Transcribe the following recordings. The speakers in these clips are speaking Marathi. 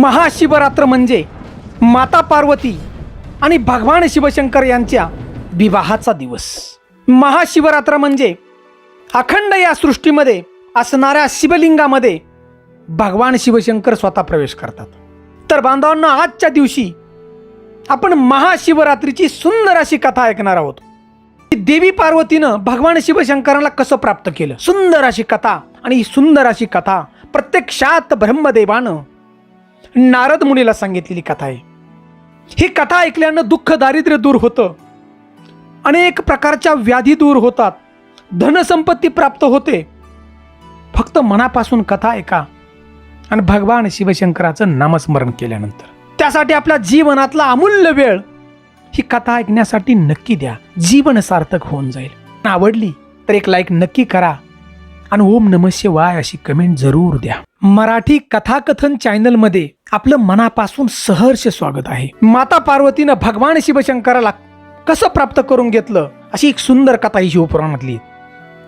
महाशिवरात्र म्हणजे माता पार्वती आणि भगवान शिवशंकर यांच्या विवाहाचा दिवस. महाशिवरात्र म्हणजे अखंड या सृष्टीमध्ये असणाऱ्या शिवलिंगामध्ये भगवान शिवशंकर स्वतः प्रवेश करतात. तर बांधवांना आजच्या दिवशी आपण महाशिवरात्रीची सुंदर अशी कथा ऐकणार आहोत. की देवी पार्वतीनं भगवान शिवशंकराला कसं प्राप्त केलं? सुंदर अशी कथा आणि ही सुंदर अशी कथा प्रत्यक्षात ब्रह्मदेवानं नारद मुनीला सांगितलेली कथा आहे. ही कथा ऐकल्यानं दुःख दारिद्र्य दूर होतं. अनेक प्रकारच्या व्याधी दूर होतात. धनसंपत्ती प्राप्त होते. फक्त मनापासून कथा ऐका आणि भगवान शिवशंकराचं नामस्मरण केल्यानंतर. त्यासाठी आपल्या जीवनातला अमूल्य वेळ ही कथा ऐकण्यासाठी नक्की द्या. जीवन सार्थक होऊन जाईल. आवडली तर एक लाईक नक्की करा आणि ओम नमस्य वाय अशी कमेंट जरूर द्या. मराठी कथाकथन चॅनलमध्ये आपलं मनापासून सहर्ष स्वागत आहे. माता पार्वतीनं भगवान शिवशंकराला कसं प्राप्त करून घेतलं अशी एक सुंदर कथा ही शिवपुराणातली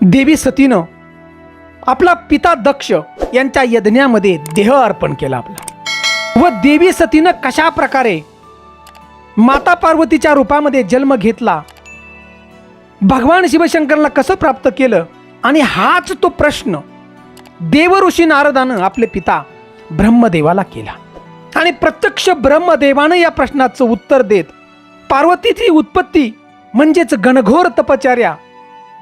देवी सतीनं आपला पिता दक्ष यांच्या यज्ञामध्ये देह अर्पण केला आपला. व देवी सतीनं कशा प्रकारे माता पार्वतीच्या रूपामध्ये जन्म घेतला भगवान शिवशंकरला कसं प्राप्त केलं आणि हाच तो प्रश्न देवऋषी नारदानं आपले पिता ब्रह्मदेवाला केला. आणि प्रत्यक्ष ब्रह्मदेवानं या प्रश्नाचं उत्तर देत पार्वतीची उत्पत्ती म्हणजेच घनघोर तपचार्या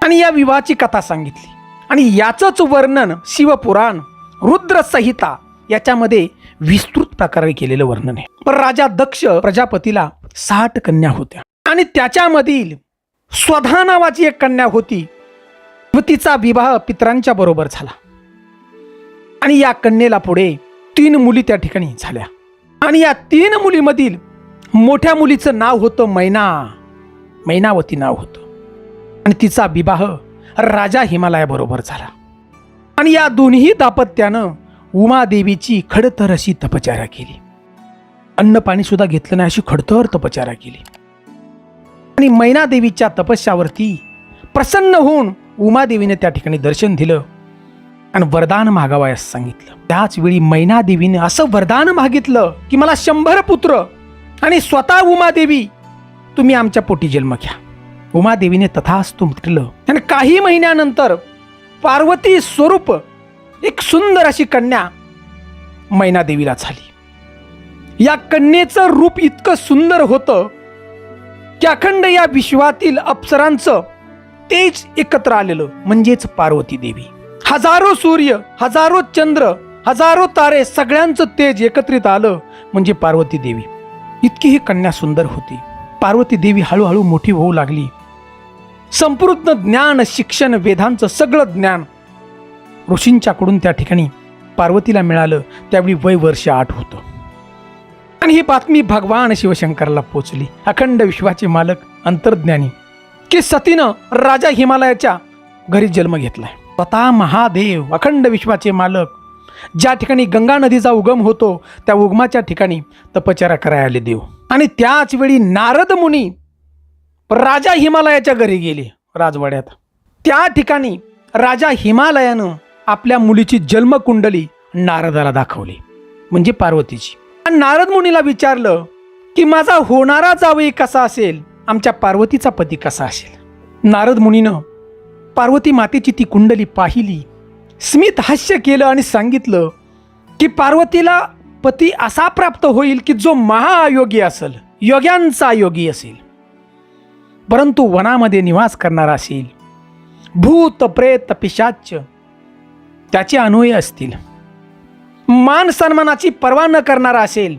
आणि या विवाहाची कथा सांगितली. आणि याचंच वर्णन शिवपुराण रुद्रसंहिता याच्यामध्ये विस्तृत प्रकारे केलेलं वर्णन आहे. पण राजा दक्ष प्रजापतीला साठ कन्या होत्या. आणि त्याच्यामधील स्वधा नावाची एक कन्या होती. व तिचा विवाह पितरांच्या बरोबर झाला. आणि या कन्येला पुढे तीन मुली त्या ठिकाणी झाल्या. आणि या तीन मुलीमधील मोठ्या मुलीचं नाव होतं मैना. मैनावती नाव होतं. आणि तिचा विवाह राजा हिमालयाबरोबर झाला. आणि या दोन्ही दाम्पत्यानं उमादेवीची खडतर अशी तपचारा केली. अन्न पाणी सुद्धा घेतलं नाही अशी खडतर तपचारा केली. आणि मैनादेवीच्या तपस्यावरती प्रसन्न होऊन उमादेवीने त्या ठिकाणी दर्शन दिलं. आणि वरदान मागावयास सांगितलं. त्याचवेळी मैनादेवीने असं वरदान मागितलं की मला शंभर पुत्र आणि स्वतः उमादेवी तुम्ही आमच्या पोटी जन्म घ्या. उमादेवीने तथास्तु म्हटलं आणि काही महिन्यानंतर पार्वती स्वरूप एक सुंदर अशी कन्या मैनादेवीला झाली. या कन्येचं रूप इतकं सुंदर होतं की अखंड या विश्वातील अप्सरांचं तेज एकत्र आलेलं म्हणजेच पार्वती देवी. हजारो सूर्य हजारो चंद्र हजारो तारे सगळ्यांचं तेज एकत्रित आलं म्हणजे पार्वती देवी. इतकी ही कन्या सुंदर होती. पार्वती देवी हळूहळू मोठी होऊ लागली. संपूर्ण ज्ञान शिक्षण वेदांचं सगळं ज्ञान ऋषींच्याकडून त्या ठिकाणी पार्वतीला मिळालं. त्यावेळी वय वर्ष आठ होतं. आणि ही बातमी भगवान शिवशंकरला पोचली. अखंड विश्वाचे मालक अंतर्ज्ञानी की सतीनं राजा हिमालयाच्या घरी जन्म घेतलाय. स्वतः महादेव अखंड विश्वाचे मालक. ज्या ठिकाणी गंगा नदीचा उगम होतो त्या उगमाच्या ठिकाणी तपचारा करायला आले देव. आणि त्याच वेळी नारद मुनी राजा हिमालयाच्या घरी गेले राजवाड्यात. त्या ठिकाणी राजा हिमालयानं आपल्या मुलीची जन्मकुंडली नारदाला दाखवली म्हणजे पार्वतीची. आणि नारद मुनीला विचारलं की माझा होणारा जावई कसा असेल? आमच्या पार्वतीचा पती कसा असेल? नारद मुनीनं पार्वती मातेची ती कुंडली पाहिली. स्मित हास्य केलं आणि सांगितलं की पार्वतीला पती असा प्राप्त होईल की जो महायोगी असेल योग्यांचा योगी असेल. परंतु वनामध्ये निवास करणारा असेल. भूत प्रेत पिशाच त्याचे अनुय असतील. मान सन्मानाची पर्वा न करणारा असेल.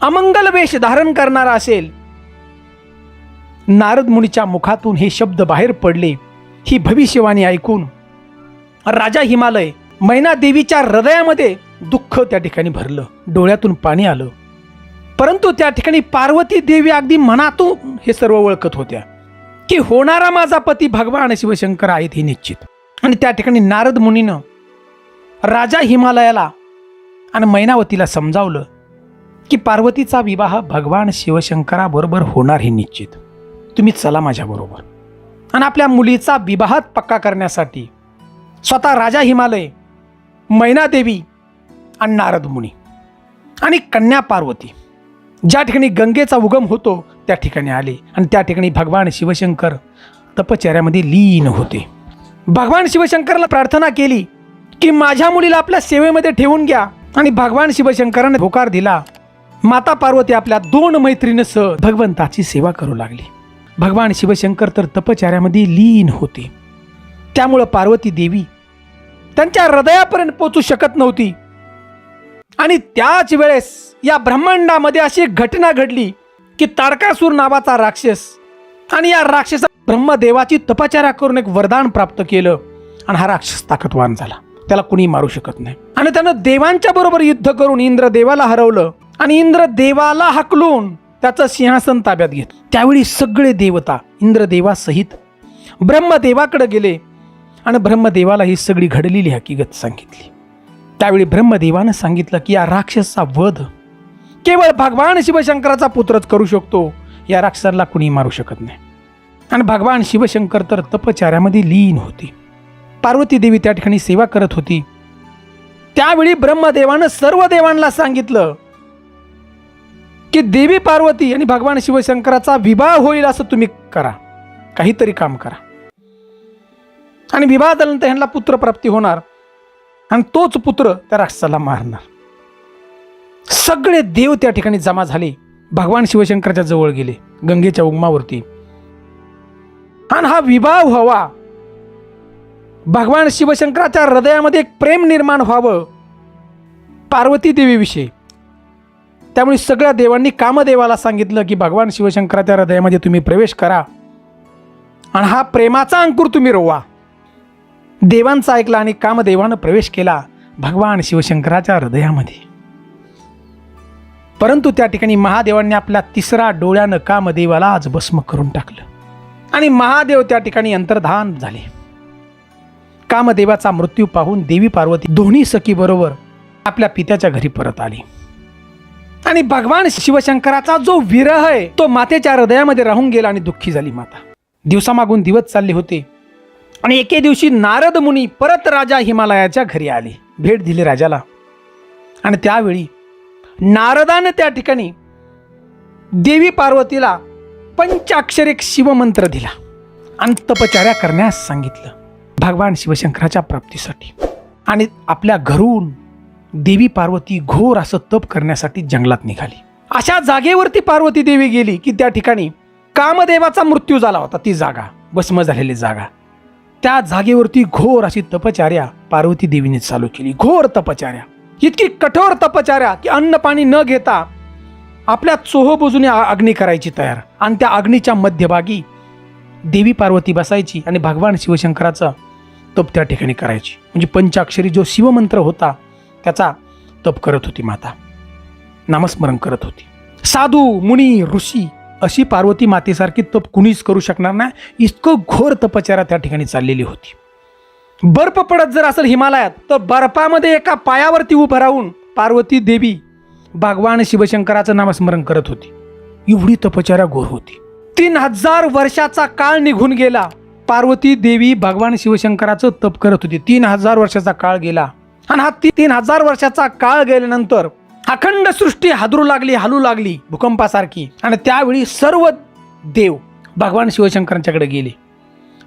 अमंगल वेश धारण करणारा असेल. नारद मुनीच्या मुखातून हे शब्द बाहेर पडले. ही भविष्यवाणी ऐकून राजा हिमालय मैना देवीच्या हृदयामध्ये दुःख त्या ठिकाणी भरलं डोळ्यातून पाणी आलं. परंतु त्या ठिकाणी पार्वती देवी अगदी मनातून हे सर्व ओळखत होत्या की होणारा माझा पती भगवान शिवशंकर आहेत हे निश्चित. आणि त्या ठिकाणी नारद मुनीनं राजा हिमालयाला आणि मैनावतीला समजावलं की पार्वतीचा विवाह भगवान शिवशंकराबरोबर होणार हे निश्चित. तुम्ही चला माझ्याबरोबर. आणि आपल्या मुलीचा विवाहात पक्का करण्यासाठी. स्वतः राजा हिमालय मैनादेवी आणि नारद मुनी आणि कन्या पार्वती. ज्या ठिकाणी गंगेचा उगम होतो त्या ठिकाणी आले आणि त्या ठिकाणी भगवान शिवशंकर तपचर्यामध्ये लीन होते. भगवान शिवशंकरला प्रार्थना केली की माझ्या मुलीला आपल्या सेवेमध्ये ठेवून घ्या आणि भगवान शिवशंकराने होकार दिला. माता पार्वती आपल्या दोन मैत्रिणीसह भगवंताची सेवा करू लागली. भगवान शिवशंकर तर तपचार्यामध्ये लीन होते. त्यामुळं पार्वती देवी त्यांच्या हृदयापर्यंत पोचू शकत नव्हती. आणि त्याच वेळेस या ब्रह्मांडामध्ये अशी एक घटना घडली की तारकासूर नावाचा राक्षस आणि या राक्षसा ब्रह्मदेवाची तपचारा करून एक वरदान प्राप्त केलं आणि हा राक्षस ताकदवान झाला. त्याला कुणी मारू शकत नाही. आणि त्यानं देवांच्या बरोबर युद्ध करून इंद्रदेवाला हरवलं आणि इंद्रदेवाला हकलून त्याचं सिंहासन ताब्यात घेत. त्यावेळी सगळे देवता इंद्रदेवासहित ब्रह्मदेवाकडे गेले आणि ब्रह्मदेवाला ही सगळी घडलेली हकीकत सांगितली. त्यावेळी ब्रह्मदेवानं सांगितलं की या राक्षसचा वध केवळ भगवान शिवशंकराचा पुत्रच करू शकतो. या राक्षसाला कुणी मारू शकत नाही. आणि भगवान शिवशंकर तर तपचार्यामध्ये लीन होती. पार्वती देवी त्या ठिकाणी सेवा करत होती. त्यावेळी ब्रह्मदेवानं सर्व देवांना सांगितलं की देवी पार्वती आणि भगवान शिवशंकराचा विवाह होईल असं तुम्ही करा. काहीतरी काम करा. आणि विवाह झाल्यानंतर ह्यांना पुत्रप्राप्ती होणार. आणि तोच पुत्र त्या राक्षसाला मारणार. सगळे देव त्या ठिकाणी जमा झाले. भगवान शिवशंकराच्या जवळ गेले. गंगेच्या उगमावरती. आणि हा विवाह व्हावा. भगवान शिवशंकराच्या हृदयामध्ये एक प्रेम निर्माण व्हावं. पार्वती देवीविषयी. त्यामुळे सगळ्या देवांनी कामदेवाला सांगितलं की भगवान शिवशंकराच्या हृदयामध्ये तुम्ही प्रवेश करा आणि हा प्रेमाचा अंकुर तुम्ही रोवा. देवांचा ऐकला आणि कामदेवानं प्रवेश केला भगवान शिवशंकराच्या हृदयामध्ये. परंतु त्या ठिकाणी महादेवांनी आपल्या तिसरा डोळ्यानं कामदेवाला आज भस्म करून टाकलं. आणि महादेव त्या ठिकाणी अंतर्धान झाले. कामदेवाचा मृत्यू पाहून देवी पार्वती दोन्ही सखी बरोबर आपल्या पित्याच्या घरी परत आली. आणि भगवान शिवशंकराचा जो विरह आहे तो मातेच्या हृदयामध्ये राहून गेला आणि दुःखी झाली माता. दिवसामागून दिवस चालले होते. आणि एके दिवशी नारद मुनी परत राजा हिमालयाच्या घरी आले. भेट दिली राजाला. आणि त्यावेळी नारदानं त्या ठिकाणी देवी पार्वतीला पंचाक्षरिक शिवमंत्र दिला. आणि तपचार्या करण्यास सांगितलं. भगवान शिवशंकराच्या प्राप्तीसाठी. आणि आपल्या घरून देवी पार्वती घोर असं तप करण्यासाठी जंगलात निघाली. अशा जागेवरती पार्वती देवी गेली की त्या ठिकाणी कामदेवाचा मृत्यू झाला होता ती जागा भस्म झालेली जागा. त्या जागेवरती घोर अशी तपचार्या पार्वती देवीने चालू केली. घोर तपचार्या. इतकी कठोर तपचार्या की अन्न पाणी न घेता आपल्या चोहोबोजूने अग्नी करायची तयार. आणि त्या अग्नीच्या मध्यभागी देवी पार्वती बसायची आणि भगवान शिवशंकराचा तप त्या ठिकाणी करायची. म्हणजे पंचाक्षरी जो शिवमंत्र होता त्याचा तप करत होती माता. नामस्मरण करत होती. साधू मुनी ऋषी अशी पार्वती मातेसारखी तप कुणीच करू शकणार नाही. इतकं घोर तपचारा त्या ठिकाणी चाललेली होती. बर्फ पडत जर असेल हिमालयात तर बर्फामध्ये एका पायावरती उभं राहून पार्वती देवी भगवान शिवशंकराचं नामस्मरण करत होती. एवढी तपचारा घोर होती. तीन हजार वर्षाचा काळ निघून गेला. पार्वती देवी भगवान शिवशंकराचं तप करत होती. तीन हजार वर्षाचा काळ गेला. आणि हा ती- तीन हजार वर्षाचा काळ गेल्यानंतर अखंड सृष्टी हादरू लागली हालू लागली भूकंपासारखी. आणि त्यावेळी सर्व देव भगवान शिवशंकरांच्याकडे गेले.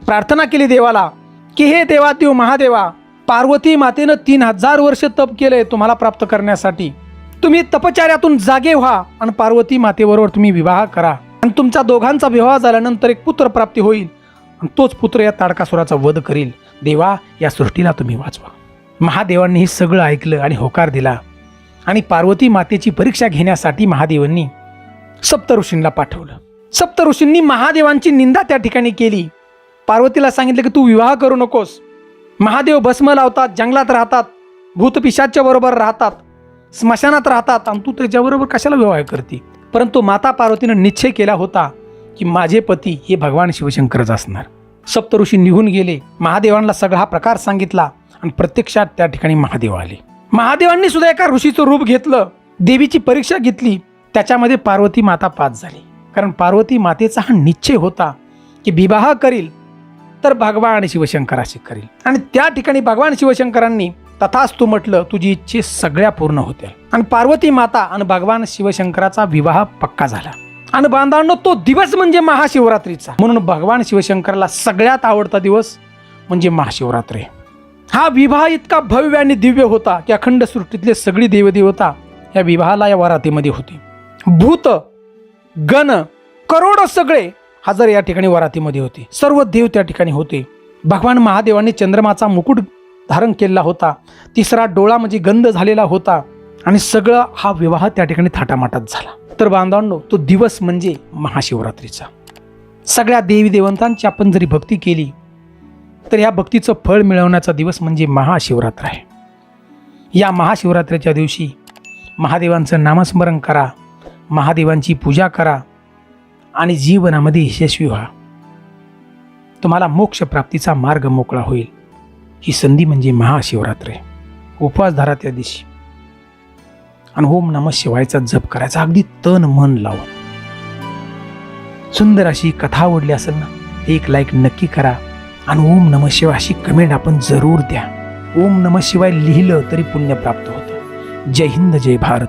प्रार्थना केली देवाला की हे देवा देव महादेवा पार्वती मातेनं तीन हजार वर्ष तप केलंय तुम्हाला प्राप्त करण्यासाठी. तुम्ही तपचार्यातून जागे व्हा आणि पार्वती मातेबरोबर तुम्ही विवाह करा. आणि तुमच्या दोघांचा विवाह झाल्यानंतर एक पुत्र प्राप्ती होईल आणि तोच पुत्र या ताडकासुराचा वध करील. देवा या सृष्टीला तुम्ही वाचवा. महादेवांनी हे सगळं ऐकलं आणि होकार दिला. आणि पार्वती मातेची परीक्षा घेण्यासाठी महादेवांनी सप्तऋषींना पाठवलं. सप्तऋषींनी महादेवांची निंदा त्या ठिकाणी केली. पार्वतीला सांगितलं की तू विवाह करू नकोस. महादेव भस्म लावतात जंगलात राहतात भूतपिशाच्या बरोबर राहतात स्मशानात राहतात आणि तू त्याच्याबरोबर कशाला विवाह करते? परंतु माता पार्वतीनं निश्चय केला होता की माझे पती हे भगवान शिवशंकरच असणार. सप्तऋषी निघून गेले. महादेवांना सगळा हा प्रकार सांगितला. आणि प्रत्यक्षात त्या ठिकाणी महादेव आले. महादेवांनी सुद्धा एका ऋषीचं रूप घेतलं. देवीची परीक्षा घेतली. त्याच्यामध्ये पार्वती माता पास झाली. कारण पार्वती मातेचा हा निश्चय होता की विवाह करील तर भगवान आणि शिवशंकराशी करील. आणि त्या ठिकाणी भगवान शिवशंकरांनी तथाच तू म्हटलं तुझी इच्छे सगळ्या पूर्ण होत्या आणि पार्वती माता आणि भगवान शिवशंकराचा विवाह पक्का झाला. आणि बांधवांनो तो दिवस म्हणजे महाशिवरात्रीचा. म्हणून भगवान शिवशंकराला सगळ्यात आवडता दिवस म्हणजे महाशिवरात्री. हा विवाह इतका भव्य आणि दिव्य होता की अखंड सृष्टीतले सगळी देवदेवता या विवाहाला या वरातीमध्ये होती. भूत गण करोड सगळे हजर या ठिकाणी वरातीमध्ये होते. सर्व देव त्या ठिकाणी होते. भगवान महादेवाने चंद्रमाचा मुकुट धारण केलेला होता. तिसरा डोळा म्हणजे गंध झालेला होता आणि सगळं हा विवाह त्या ठिकाणी थाटामाटात झाला. तर बांधवांनो तो दिवस म्हणजे महाशिवरात्रीचा. सगळ्या देवी देवतांची आपण जरी भक्ती केली तर या भक्तीचं फळ मिळवण्याचा दिवस म्हणजे महाशिवरात्र आहे. या महाशिवरात्रीच्या दिवशी महादेवांचं नामस्मरण करा महादेवांची पूजा करा आणि जीवनामध्ये यशस्वी व्हा. तुम्हाला मोक्षप्राप्तीचा मार्ग मोकळा होईल. ही संधी म्हणजे महाशिवरात्र. आहे उपवास धरा त्या दिवशी. आणि ओम नम शिवायचा जप करायचा. अगदी तन मन लावून सुंदर अशी कथा आवडली असेल ना एक लाईक नक्की करा. आणि ओम नम शिवाय अशी कमेंट आपण जरूर द्या. ओम नम शिवाय लिहिलं तरी पुण्य प्राप्त होतं. जय हिंद जय भारत.